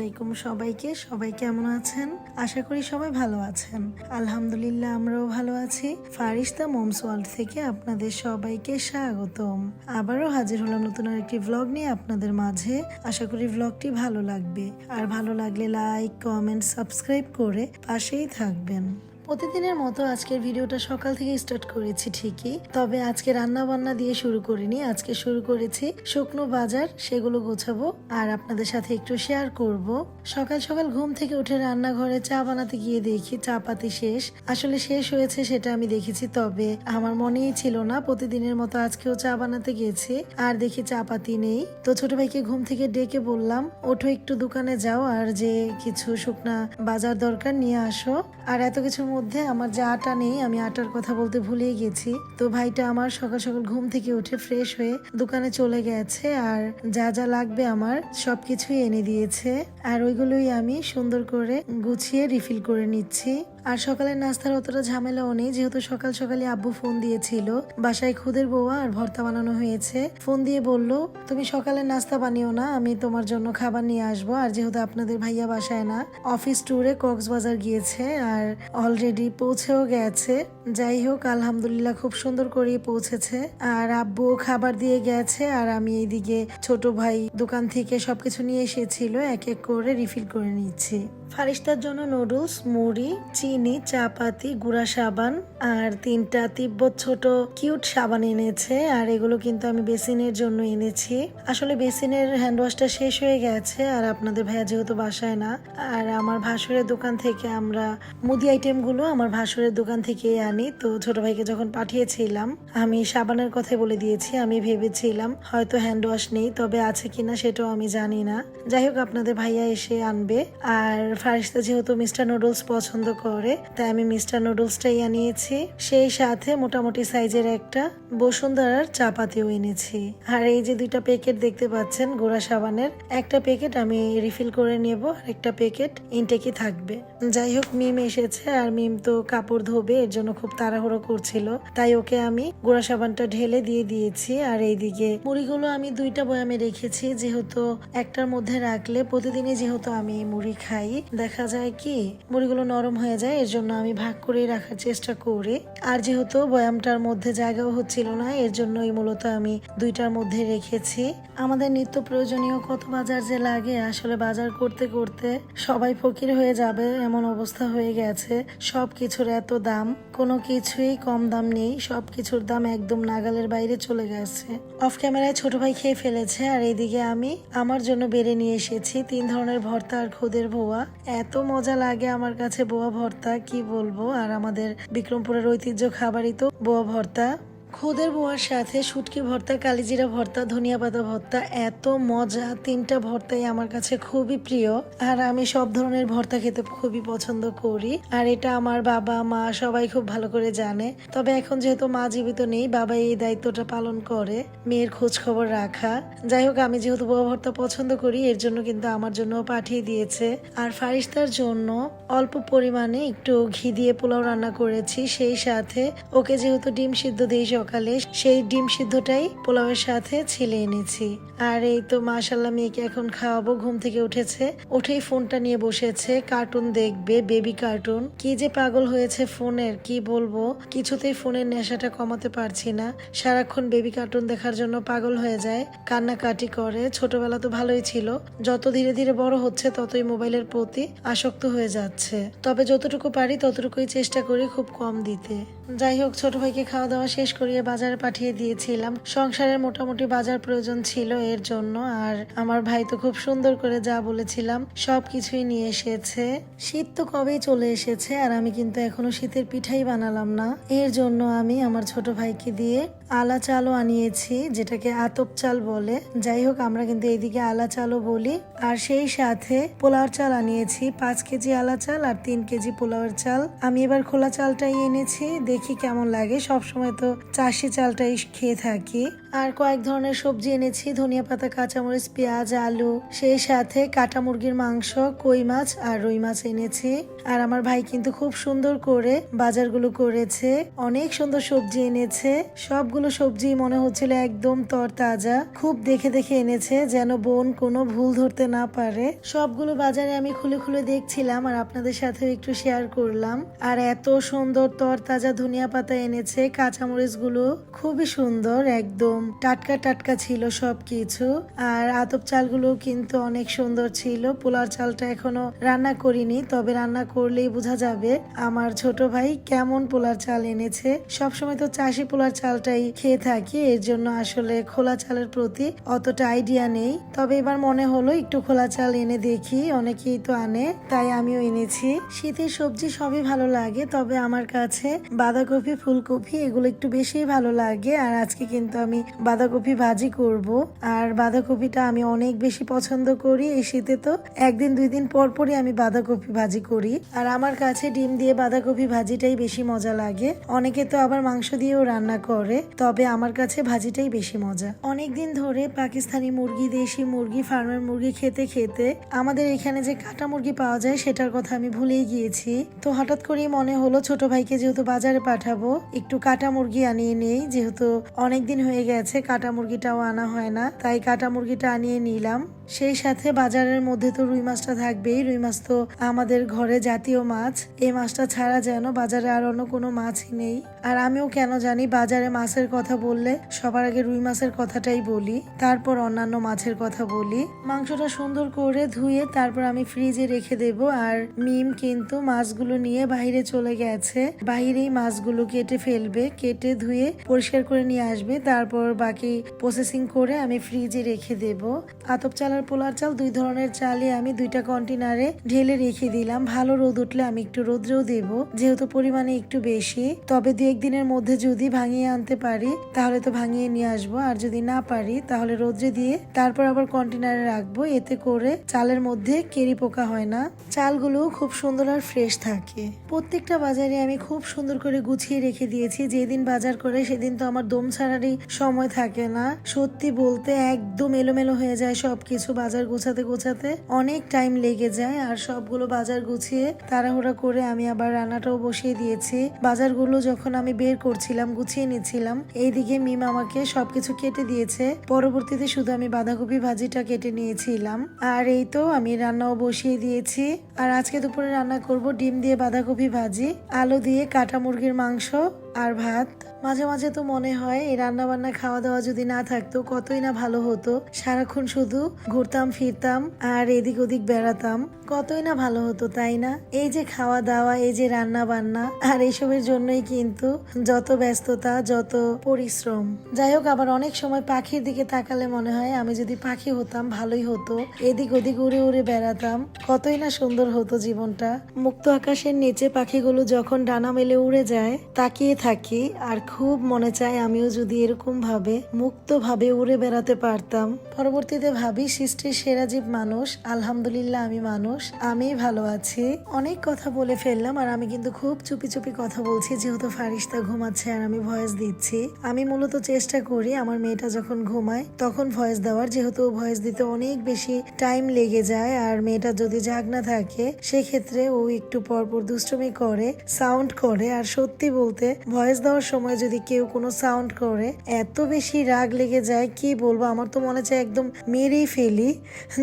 আলাইকুম সবাইকে। সবাই কেমন আছেন? আশা করি সবাই ভালো আছেন। আলহামদুলিল্লাহ, আমরাও ভালো আছি। ফারিস্তা মোমস ওয়ার্ল্ড থেকে আপনাদের সবাইকে স্বাগতম। আবারও হাজির হলাম নতুন আরেকটি ভ্লগ নিয়ে আপনাদের মাঝে। আশা করি ভ্লগটি ভালো লাগবে। আর ভালো লাগলে লাইক কমেন্ট সাবস্ক্রাইব করে পাশেই থাকবেন। প্রতিদিনের মতো আজকের ভিডিওটা সকাল থেকে স্টার্ট করেছি, ঠিকই। তবে আজকে রান্না বান্না দিয়ে শুরু করিনি। আজকে শুরু করেছি শুকনো বাজার, সেগুলো গোছাবো আর আপনাদের সাথে একটু শেয়ার করব। সকাল সকাল ঘুম থেকে উঠে রান্নাঘরে চা বানাতে গিয়ে দেখি চা পাতি শেষ। আসলে শেষ হয়েছে সেটা আমি দেখেছি, তবে আমার মনেই ছিল না প্রতিদিনের মতো আজকেও চা বানাতে গেছি আর দেখি চা পাতি নেই। তো ছোট ভাইকে ঘুম থেকে ডেকে বললাম, ওঠো একটু দোকানে যাও আর যে কিছু শুকনা বাজার দরকার নিয়ে আসো। আর এত কিছুর মধ্যে আমার যে আটা নেই, আমি আটার কথা বলতে ভুলেই গেছি। তো ভাইটা আমার সকাল সকাল ঘুম থেকে উঠে ফ্রেশ হয়ে দোকানে চলে গেছে আর যা যা লাগবে আমার সবকিছুই এনে দিয়েছে। আর ওইগুলোই আমি সুন্দর করে গুছিয়ে রিফিল করে নিচ্ছি। আর সকালের নাস্তার অতটা ঝামেলাও নেই, যেহেতু সকাল সকালে আব্বু ফোন দিয়েছিল। বাসায় খুদের বৌয়া আর ভর্তা বানানো হয়েছে। ফোন দিয়ে বলল, তুমি সকালে নাস্তা বানিও না, আমি তোমার জন্য খাবার নিয়ে আসব। আর যেহেতু আপনাদের ভাইয়া বাসায় না অফিস ট্যুরে কক্সবাজার গিয়েছে। আর অলরেডি পৌঁছেও গেছে। যাই হোক, আলহামদুলিল্লাহ খুব সুন্দর করে পৌঁছেছে। আর আব্বু খাবার দিয়ে গেছে, আর আমি এইদিকে ছোট ভাই দোকান থেকে সবকিছু নিয়ে এসেছিল, এক এক করে রিফিল করে নিচ্ছি। ফারিস্তার জন্য নুডলস, মুড়ি, চিনি, চাপাতি, গুঁড়া সাবান আর তিনটা তিব্বত ছোট কিউট সাবান এনেছে আর এগুলো কিন্তু আমি বেসিনের জন্য এনেছি। আসলে বেসিনের হ্যান্ড ওয়াশটা শেষ হয়ে গেছে আর আপনাদের ভাইয়া যেহেতু বাসায় না, আর আমার ভাসুরের দোকান থেকে আমরা মুদি আইটেমগুলো আমার ভাসুরের দোকান থেকে আনি। তো ছোট ভাইকে যখন পাঠিয়েছিলাম, আমি সাবানের কথা বলে দিয়েছি, আমি ভেবেছিলাম হয়তো হ্যান্ড ওয়াশ নেই, তবে আছে কিনা সেটাও আমি জানি না। যাই হোক, আপনাদের ভাইয়া এসে আনবে। আর ফারিস্তা যেহেতু মিস্টার নুডলস পছন্দ করে, তাই আমি মিস্টার নুডলসটাই আনিয়েছি। সেই সাথে মোটামুটি সাইজের একটা বসুন্ধরার চাপাতিও এনেছি। আর এই যে দুইটা প্যাকেট দেখতে পাচ্ছেন, গোড়া সাবানের, একটা প্যাকেট আমি রিফিল করে নেব, আর একটা প্যাকেট ইনটেকই থাকবে। যাই হোক, মিম এসেছে, আর মিম তো কাপড় ধোবে, এর জন্য খুব তাড়াহুড়ো করছিল। তাই ওকে আমি গোড়া সাবানটা ঢেলে দিয়ে দিয়েছি, আর এইদিকে মুড়িগুলো আমি দুইটা বয়ামে রেখেছি, যেহেতু একটার মধ্যে রাখলে প্রতিদিনই যেহেতু আমি মুড়ি খাই দেখা যায় কি মুড়িগুলো নরম হয়ে যায়, এর জন্য আমি ভাগ করে রাখার চেষ্টা করি। আর যেহেতু বয়ামটার মধ্যে জায়গাও হচ্ছিল না, এর জন্যই মূলত আমি দুইটার মধ্যে রেখেছি। আমাদের নিত্য প্রয়োজনীয় কত বাজার যে লাগে, আসলে বাজার করতে করতে সবাই ফকির হয়ে যাবে, এমন অবস্থা হয়ে গেছে। সব কিছুর এত দাম, কোনো কিছুই কম দাম নেই সব কিছুর দাম একদম নাগালের বাইরে চলে গেছে। অফ ক্যামেরায় ছোট ভাই খেয়ে ফেলেছে, আর এইদিকে আমি আমার জন্য বেড়ে নিয়ে এসেছি, তিন ধরনের ভর্তা আর খুদের ভোয়া। এত মজা লাগে আমার কাছে বোয়া ভর্তা, কি বলব? আর আমাদের বিক্রমপুরের ঐতিহ্য খাবারই তো বোয়া ভর্তা। খুদের বোয়ার সাথে শুটকি ভর্তা, কালিজিরা ভর্তা, ধনিয়া পাতা ভর্তা, এত মজা। তিনটা ভর্তাই আমার কাছে খুবই প্রিয়। আর আমি সব ধরনের ভর্তা খেতে খুবই পছন্দ করি। আর এটা আমার বাবা, মা সবাই খুব ভালো করে জানে। তবে এখন যেহেতু মা জীবিত নেই, বাবা এই দায়িত্বটা পালন করে, মেয়ের খোঁজ খবর রাখা। যাই হোক, আমি যেহেতু বোয়া ভর্তা পছন্দ করি, এর জন্য কিন্তু আমার জন্য পাঠিয়ে দিয়েছে। আর ফারিস্তার জন্য অল্প পরিমাণে একটু ঘি দিয়ে পোলাও রান্না করেছি। সেই সাথে ওকে যেহেতু ডিম সিদ্ধ দিই সকালে সেই ডিম সিদ্ধটাই পোলাওয়ের সাথে ছিলে এনেছি। আর এই তো মাশাল্লাহ মেয়েকে এখন খাওয়াবো, ঘুম থেকে উঠেছে। উঠেই ফোনটা নিয়ে বসেছে কার্টুন দেখবে বেবি কার্টুন কি যে পাগল হয়েছে ফোনের, কি বলব? কিছুতেই ফোনের নেশাটা কমাতে পারছি না। সারাক্ষণ বেবি কার্টুন দেখার জন্য পাগল হয়ে যায়, কান্নাকাটি করে। ছোটবেলা তো ভালোই ছিল। যত ধীরে ধীরে বড় হচ্ছে, ততই মোবাইলের প্রতি আসক্ত হয়ে যাচ্ছে। তবে যতটুকু পারি, ততটুকুই চেষ্টা করি খুব কম দিতে। যাই হোক, ছোট ভাইকে খাওয়া দাওয়া শেষ করিয়ে বাজারে পাঠিয়ে দিয়েছিলাম। সংসারের মোটামুটি বাজার প্রয়োজন ছিল এর জন্য, আর আমার ভাই তো খুব সুন্দর করে যা বলেছিলাম সব কিছুই নিয়ে এসেছে। শীত তো কবেই চলে এসেছে, আর আমি কিন্তু এখনও শীতের পিঠাই বানালাম না। এর জন্য আমি আমার ছোট ভাইকে দিয়ে আলা চালও আনিয়েছি, যেটাকে আতপ চাল বলে। যাই হোক, আমরা কিন্তু এইদিকে আলা চালও বলি, আর সেই সাথে পোলাওর চাল আনিয়েছি, পাঁচ কেজি আলা চাল আর তিন কেজি পোলাওয়ের চাল। আমি এবার খোলা চালটাই এনেছি দেখি কেমন লাগে। সব সময় তো চাষি চালটাই খেয়ে থাকি। আর কয়েক ধরনের সবজি এনেছি, ধনিয়া পাতা, কাঁচামরিচ, পেঁয়াজ, আলু। সেই সাথে কাটা মুরগির মাংস, কই মাছ আর রুই মাছ এনেছি। আর আমার ভাই কিন্তু খুব সুন্দর করে বাজারগুলো করেছে। অনেক সুন্দর সবজি এনেছে। সবগুলো সবজি মনে হচ্ছিল একদম তরতাজা। খুব দেখে দেখে এনেছে যেন বোন কোনো ভুল ধরতে না পারে। সবগুলো বাজারে আমি খুলে খুলে দেখছিলাম আর আপনাদের সাথেও একটু শেয়ার করলাম। আর এত সুন্দর তরতাজা ধনিয়া পাতা এনেছে কাঁচামরিচগুলো খুবই সুন্দর, একদম টাটকা টাটকা ছিল সবকিছু। আর আতপ চালগুলো কিন্তু অনেক সুন্দর ছিল। পোলার চালটা এখনও রান্না করিনি, তবে রান্না করলেই বোঝা যাবে আমার ছোট ভাই কেমন পোলার চাল এনেছে। সবসময় তো চাষি পোলার চালটাই খেয়ে থাকি, এর জন্য আসলে খোলা চালের প্রতি অতটা আইডিয়া নেই। তবে এবার মনে হলো একটু খোলা চাল এনে দেখি, অনেকেই তো আনে, তাই আমিও এনেছি। শীতের সবজি সবই ভালো লাগে, তবে আমার কাছে বাঁধাকপি, ফুলকপি, এগুলো একটু বেশি ভালো লাগে। আর আজকে কিন্তু আমি বাঁধাকপি ভাজি করব। আর বাঁধাকপিটা আমি অনেক বেশি পছন্দ করি এই শীতে তো। একদিন, দুই দিন পর পরই আমি বাঁধাকপি ভাজি করি। আর আমার কাছে ডিম দিয়ে বাঁধাকপি ভাজিটাই বেশি মজা লাগে। অনেকে তো আবার মাংস দিয়েও রান্না করে, তবে আমার কাছে ভাজিটাই বেশি মজা। অনেকদিন ধরে পাকিস্তানি মুরগি, দেশি মুরগি, ফার্মের মুরগি খেতে খেতে আমাদের এখানে যে কাটা মুরগি পাওয়া যায়, সেটার কথা আমি ভুলেই গিয়েছি। তো হঠাৎ করেই মনে হলো ছোট ভাইকে যেহেতু বাজারে পাঠাবো। একটু কাটা মুরগি আনিয়ে নেই যেহেতু অনেকদিন হয়ে গেছে, কাটা মুরগিটাও আনা হয় না, তাই কাটা মুরগিটা আনিয়ে নিলাম। সেই সাথে বাজারের মধ্যে তো রুই মাছটা থাকবেই। রুই মাছ তো আমাদের ঘরে জাতীয় মাছ। এই মাছটা ছাড়া যেন বাজারে আর অন্য কোনো মাছই নেই। আর আমিও কেন জানি বাজারে মাছের কথা বললে সবার আগে রুই মাছের কথাটাই বলি, তারপর অন্যান্য মাছের কথা বলি। মাংসটা সুন্দর করে ধুয়ে তারপর আমি ফ্রিজে রেখে দেব। আর মিম কিন্তু মাছগুলো নিয়ে বাইরে চলে গেছে। বাইরেই মাছগুলো কেটে ফেলবে, কেটে ধুয়ে পরিষ্কার করে নিয়ে আসবে। তারপর বাকি প্রসেসিং করে আমি ফ্রিজে রেখে দেব। আতপ চাল আর পোলার চাল, দুই ধরনের চালই আমি দুইটা কন্টেনারে ঢেলে রেখে দিলাম। ভালো রোদ উঠলে আমি একটু রোদ্রেও দেব, যেহেতু পরিমাণে একটু বেশি। তবে দু একদিনের মধ্যে যদি ভাঙিয়ে আনতে পারি, তাহলে তো ভাঙিয়ে নিয়ে আসব। আর যদি না পারি, তাহলে রোদ্রে দিয়ে তারপর আবার কন্টেনারে রাখব। এতে করে চালের মধ্যে কেরি পোকা হয় না। চালগুলো খুব সুন্দর আর ফ্রেশ থাকে। প্রত্যেকটা বাজারে আমি খুব সুন্দর করে গুছিয়ে রেখে দিয়েছি। যেদিন বাজার করে, সেদিন তো আমার দম ছাড়ারই সময় থাকে না। সত্যি বলতে একদম এলোমেলো হয়ে যায় সবকিছু। বাজার গোছাতে গোছাতে অনেক টাইম লেগে যায়, আর সবগুলো বাজার গুছিয়ে তাড়াহুড়া করে আমি আবার রান্নাটাও বসিয়ে দিয়েছি। বাজারগুলো যখন আমি বের করছিলাম, গুছিয়ে নিচ্ছিলাম, এইদিকে মিম আমাকে সবকিছু কেটে দিয়েছে। পরবর্তীতে শুধু আমি বাঁধাকপি ভাজিটা কেটে নিয়েছিলাম, আর এই তো আমি রান্নাও বসিয়ে দিয়েছি। আর আজকে দুপুরে রান্না করব ডিম দিয়ে বাঁধাকপি ভাজি, আলু দিয়ে কাটা মুরগির মাংস আর ভাত? মাঝে মাঝে তো মনে হয় এই রান্না বান্না খাওয়া দাওয়া যদি না থাকতো কতই না ভালো হতো। সারাক্ষণ শুধু ঘুরতাম, ফিরতাম আর এদিক ওদিক বেড়াতাম। কতই না ভালো হতো, তাই না? এই যে খাওয়া দাওয়া এই যে রান্না বান্না আর এইসবের জন্যই কিন্তু যত ব্যস্ততা, যত পরিশ্রম। যাই হোক, আবার অনেক সময় পাখির দিকে তাকালে মনে হয় আমি যদি পাখি হতাম, ভালোই হতো। এদিক ওদিক উড়ে উড়ে বেড়াতাম। কতই না সুন্দর হতো জীবনটা। মুক্ত আকাশের নিচে পাখিগুলো যখন ডানা মেলে উড়ে যায়, তাকিয়ে থাকি, আর খুব মনে চায় আমিও যদি এরকম ভাবে মুক্ত ভাবে উড়ে বেড়াতে পারতাম। পরবর্তীতে ভাবি সৃষ্টির সেরা জীব মানুষ, আলহামদুলিল্লাহ আমি মানুষ আমি ভালো আছি। অনেক কথা বলে ফেললাম, আর আমি কিন্তু খুব চুপি চুপি কথা বলছি, যেহেতু ফারিস্তা ঘুমাচ্ছে আর আমি ভয়েস দিচ্ছি। আমি মূলত চেষ্টা করি, আমার মেয়েটা যখন ঘুমায়, তখন ভয়েস দেওয়ার, যেহেতু ভয়েস দিতে অনেক বেশি টাইম লেগে যায়, আর মেয়েটা যদি জাগ না থাকে, সেক্ষেত্রে ও একটু পরপর দুষ্টুমি করে, সাউন্ড করে, আর সত্যি বলতে ভয়েস দেওয়ার সময় যদি কেউ কোনো সাউন্ড করে, এত বেশি রাগ লেগে যায়, কি বলব? আমার তো মনে চায় একদম মেরেই ফেলি।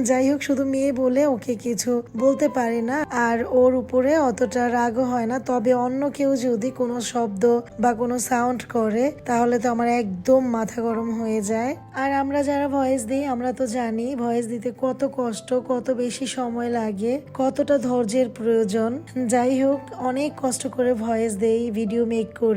যাই হোক, শুধু মেয়ে বলে ওকে কিছু বলতে পারি না, আর ওর উপরে অতটা রাগও হয় না। তবে অন্য কেউ যদি কোনো শব্দ বা কোনো সাউন্ড করে, তাহলে তো আমার একদম মাথা গরম হয়ে যায়। আর আমরা যারা ভয়েস দিই, আমরা তো জানি ভয়েস দিতে কত কষ্ট, কত বেশি সময় লাগে, কতটা ধৈর্যের প্রয়োজন। যাই হোক, অনেক কষ্ট করে ভয়েস দেই ভিডিও মেক করি।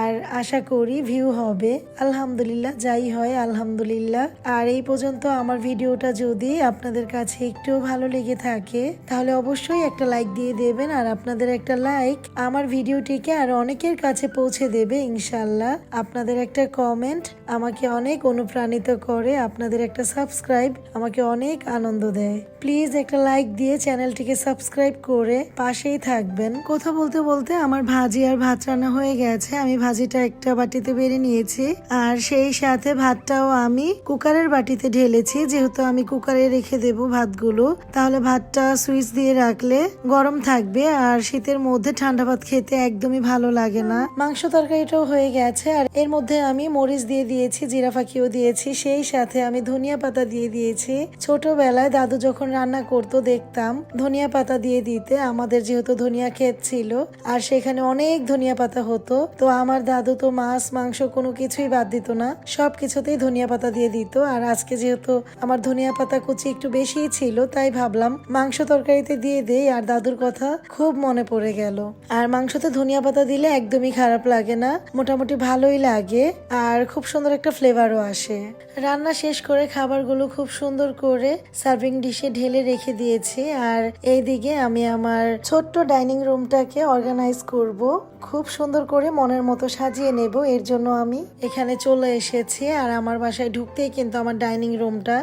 আর আশা করি ভিউ হবে। আলহামদুলিল্লাহ, যাই হয়, আলহামদুলিল্লাহ। আর এই পর্যন্ত আমার ভিডিওটা যদি আপনাদের কাছে একটু ভালো লেগে থাকে, তাহলে অবশ্যই একটা লাইক দিয়ে দেবেন আর আপনাদের একটা লাইক আমার ভিডিওটিকে আর অনেকের কাছে পৌঁছে দেবে ইনশাল্লাহ আপনাদের একটা কমেন্ট আমাকে অনেক অনুপ্রাণিত করে, আপনাদের একটা সাবস্ক্রাইব আমাকে অনেক আনন্দ দেয়। প্লিজ একটা লাইক দিয়ে চ্যানেলটিকে সাবস্ক্রাইব করে পাশেই থাকবেন। কথা বলতে বলতে আমার ভাজি আর ভাত রান্না হয়ে গেছে। গেছে আমি ভাজিটা একটা বাটিতে বেড়ে নিয়েছি। আর সেই সাথে ভাতটাও আমি কুকারের বাটিতে ঢেলেছি, যেহেতু আমি কুকারে রেখে দেব ভাতগুলো। তাহলে ভাতটা সুইচ দিয়ে রাখলে গরম থাকবে, আর শীতের মধ্যে ঠান্ডা ভাত খেতে একদমই ভালো লাগে না। মাংস তরকারিটাও হয়ে গেছে, আর এর মধ্যে আমি মরিচ দিয়ে দিয়েছি, জিরা ফাঁকিও দিয়েছি, সেই সাথে আমি ধনিয়া পাতা দিয়ে দিয়েছি। ছোটবেলায় দাদু যখন রান্না করতো, দেখতাম ধনিয়া পাতা দিয়ে দিতে, আমাদের যেহেতু ধনিয়া ক্ষেত ছিল, আর সেখানে অনেক ধনিয়া পাতা হতো। তো আমার দাদু তো মাছ, মাংস কোনো কিছুই বাদ দিত না। সব কিছুতেই ধনিয়া পাতা দিয়ে দিত। আর আজকে যেহেতু আমার ধনিয়া পাতা কুচি একটু বেশিই ছিল, তাই ভাবলাম মাংস তরকারিতে দিয়ে দেই। আর দাদুর কথা খুব মনে পড়ে গেল। আর মাংসতে ধনিয়া পাতা দিলে একদমই খারাপ লাগে না। মোটামুটি ভালোই লাগে। আর খুব সুন্দর একটা ফ্লেভারও আসে। রান্না শেষ করে খাবারগুলো খুব সুন্দর করে সার্ভিং ডিশে ঢেলে রেখে দিয়েছি। আর এইদিকে আমি আমার ছোট্ট ডাইনিং রুমটাকে অর্গানাইজ করব। খুব সুন্দর করে মনের মতো সাজিয়ে নেব। এর জন্য আমি এখানে চলে এসেছি। আর আমার বাসায় ঢুকতেই কিন্তু আমার ডাইনিং রুমটা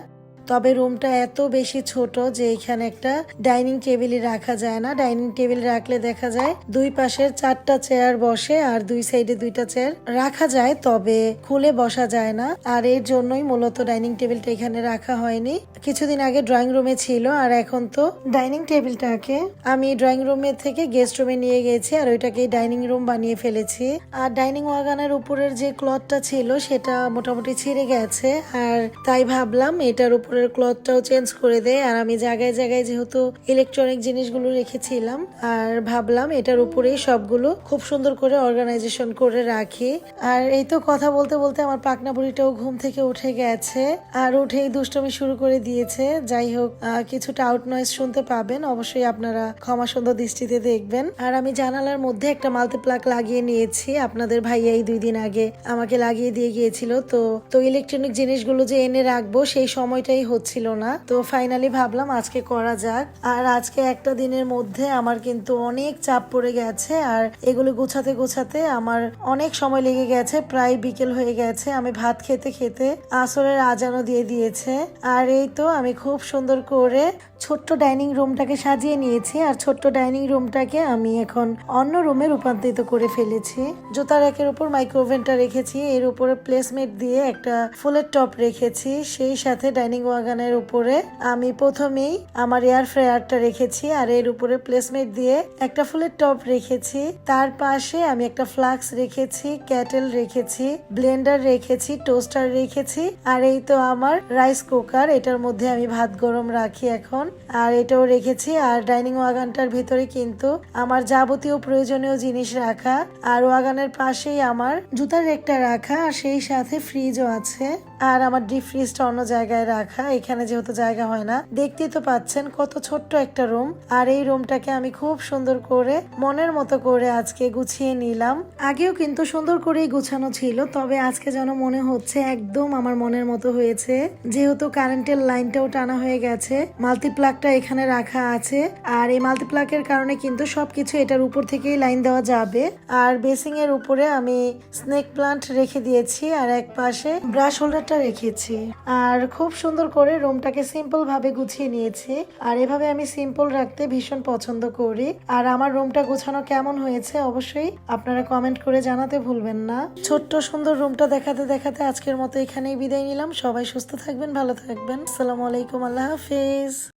তবে রুমটা এত বেশি ছোট যে এখানে একটা ডাইনিং টেবিলই রাখা যায় না। ডাইনিং টেবিল রাখলে দেখা যায় দুই পাশের চারটা চেয়ার বসে আর দুই সাইডে দুইটা চেয়ার রাখা যায়, তবে খুলে বসা যায় না। আর এর জন্যই মূলত ডাইনিং টেবিলটা এখানে রাখা হয়নি। কিছুদিন আগে ড্রয়িং রুমে ছিল আর এখন তো ডাইনিং টেবিলটাকে আমি ড্রয়িং রুমে থেকে গেস্ট রুমে নিয়ে গেছি আর ওইটাকে ডাইনিং রুম বানিয়ে ফেলেছি। আর ডাইনিং ওয়াগানের উপরের যে ক্লথটা ছিল সেটা মোটামুটি ছিঁড়ে গেছে। আর তাই ভাবলাম এটার উপরের ক্লথটাও চেঞ্জ করে দেয়। আর আমি জায়গায় জায়গায় যেহেতু ইলেকট্রনিক জিনিসগুলো রেখেছিলাম, আর ভাবলাম এটার উপরেই সবগুলো খুব সুন্দর করে অর্গানাইজেশন করে রাখি। আর এই তো কথা বলতে বলতে আমার পাকনা বুড়িটাও ঘুম থেকে উঠে গেছে, আর উঠেই দুষ্টমি শুরু করে দিয়েছে। যাই হোক কিছুটা আউট নয়েজ শুনতে পাবেন, অবশ্যই আপনারা ক্ষমা সুন্দর দৃষ্টিতে দেখবেন। আর আমি জানালার মধ্যে একটা মাল্টিপ্লাক লাগিয়ে নিয়েছি। আপনাদের ভাইয়া এই দুই দিন আগে আমাকে লাগিয়ে দিয়ে গিয়েছিল। তো তো ইলেকট্রনিক জিনিসগুলো যে এনে রাখব, সেই সময়টাই হচ্ছিল না। তো ফাইনালি ভাবলাম আজকে করা যাক। আর আজকে একটা দিনের মধ্যে আমার কিন্তু অনেক চাপ পড়ে গেছে আর এগুলো গোছাতে গোছাতে আমার অনেক সময় লেগে গেছে, প্রায় বিকেল হয়ে গেছে। আমি ভাত খেতে খেতে আসরের আজানও দিয়ে দিয়েছে। আর এই তো আমি খুব সুন্দর করে ছোট্ট ডাইনিং রুমটাকে সাজিয়ে নিয়েছি আর ছোট্ট ডাইনিং রুমটাকে আমি এখন অন্য রুমে রূপান্তরিত করে ফেলেছি। জুতার একের উপর মাইক্রোওভেনটা রেখেছি, এর উপরে প্লেসমেট দিয়ে একটা ফুলের টপ রেখেছি, সেই সাথে ডাইনিং ওয়াগানের উপরে আমি প্রথমেই আমার এয়ার ফ্রায়ারটা রেখেছি আর এর উপরে প্লেসমেট দিয়ে একটা ফুলের টপ রেখেছি। তার পাশে আমি একটা ফ্লাক্স রেখেছি ক্যাটেল রেখেছি ব্লেন্ডার রেখেছি টোস্টার রেখেছি আর এই তো আমার রাইস কুকার এটার মধ্যে আমি ভাত গরম রাখি এখন আর এটাও রেখেছি আর ডাইনিং ওয়াগানটার ভিতরে কিন্তু আমার যাবতীয় প্রয়োজনীয় জিনিস রাখা আর ওয়াগানের পাশেই আমার জুতার রেকটা রাখা আর সেই সাথে ফ্রিজও আছে। আর আমার ডিপ ফ্রিজটা অন্য জায়গায় রাখা। এখানে যেহেতু জায়গা হয় না, দেখতেই তো পাচ্ছেন কত ছোট্ট একটা রুম। আর এই রুমটাকে আমি খুব সুন্দর করে, মনের মতো করে আজকে গুছিয়ে নিলাম। আগেও কিন্তু সুন্দর করেই গুছানো ছিল, তবে আজকে যেন মনে হচ্ছে একদম আমার মনের মতো হয়েছে। যেহেতু কারেন্টের লাইনটাও টানা হয়ে গেছে, মাল্টিপ্লাগটা এখানে রাখা আছে। আর এই মাল্টিপ্লাগের কারণে কিন্তু সবকিছু এটার উপর থেকেই লাইন দেওয়া যাবে। আর বেসিং এর উপরে আমি স্নেক প্লান্ট রেখে দিয়েছি, আর এক পাশে ব্রাশ হোল্ডারটা রেখেছি। আর খুব সুন্দর করে রুমটাকে সিম্পল ভাবে গুছিয়ে নিয়েছি। আর এভাবে আমি সিম্পল রাখতে ভীষণ পছন্দ করি। আর আমার রুমটা গুছানো কেমন হয়েছে অবশ্যই আপনারা কমেন্ট করে জানাতে ভুলবেন না। ছোট্ট সুন্দর রুমটা দেখাতে দেখাতে আজকের মতো এখানেই বিদায় নিলাম। সবাই সুস্থ থাকবেন, ভালো থাকবেন। আসসালামু আলাইকুম, আল্লাহ হাফেজ।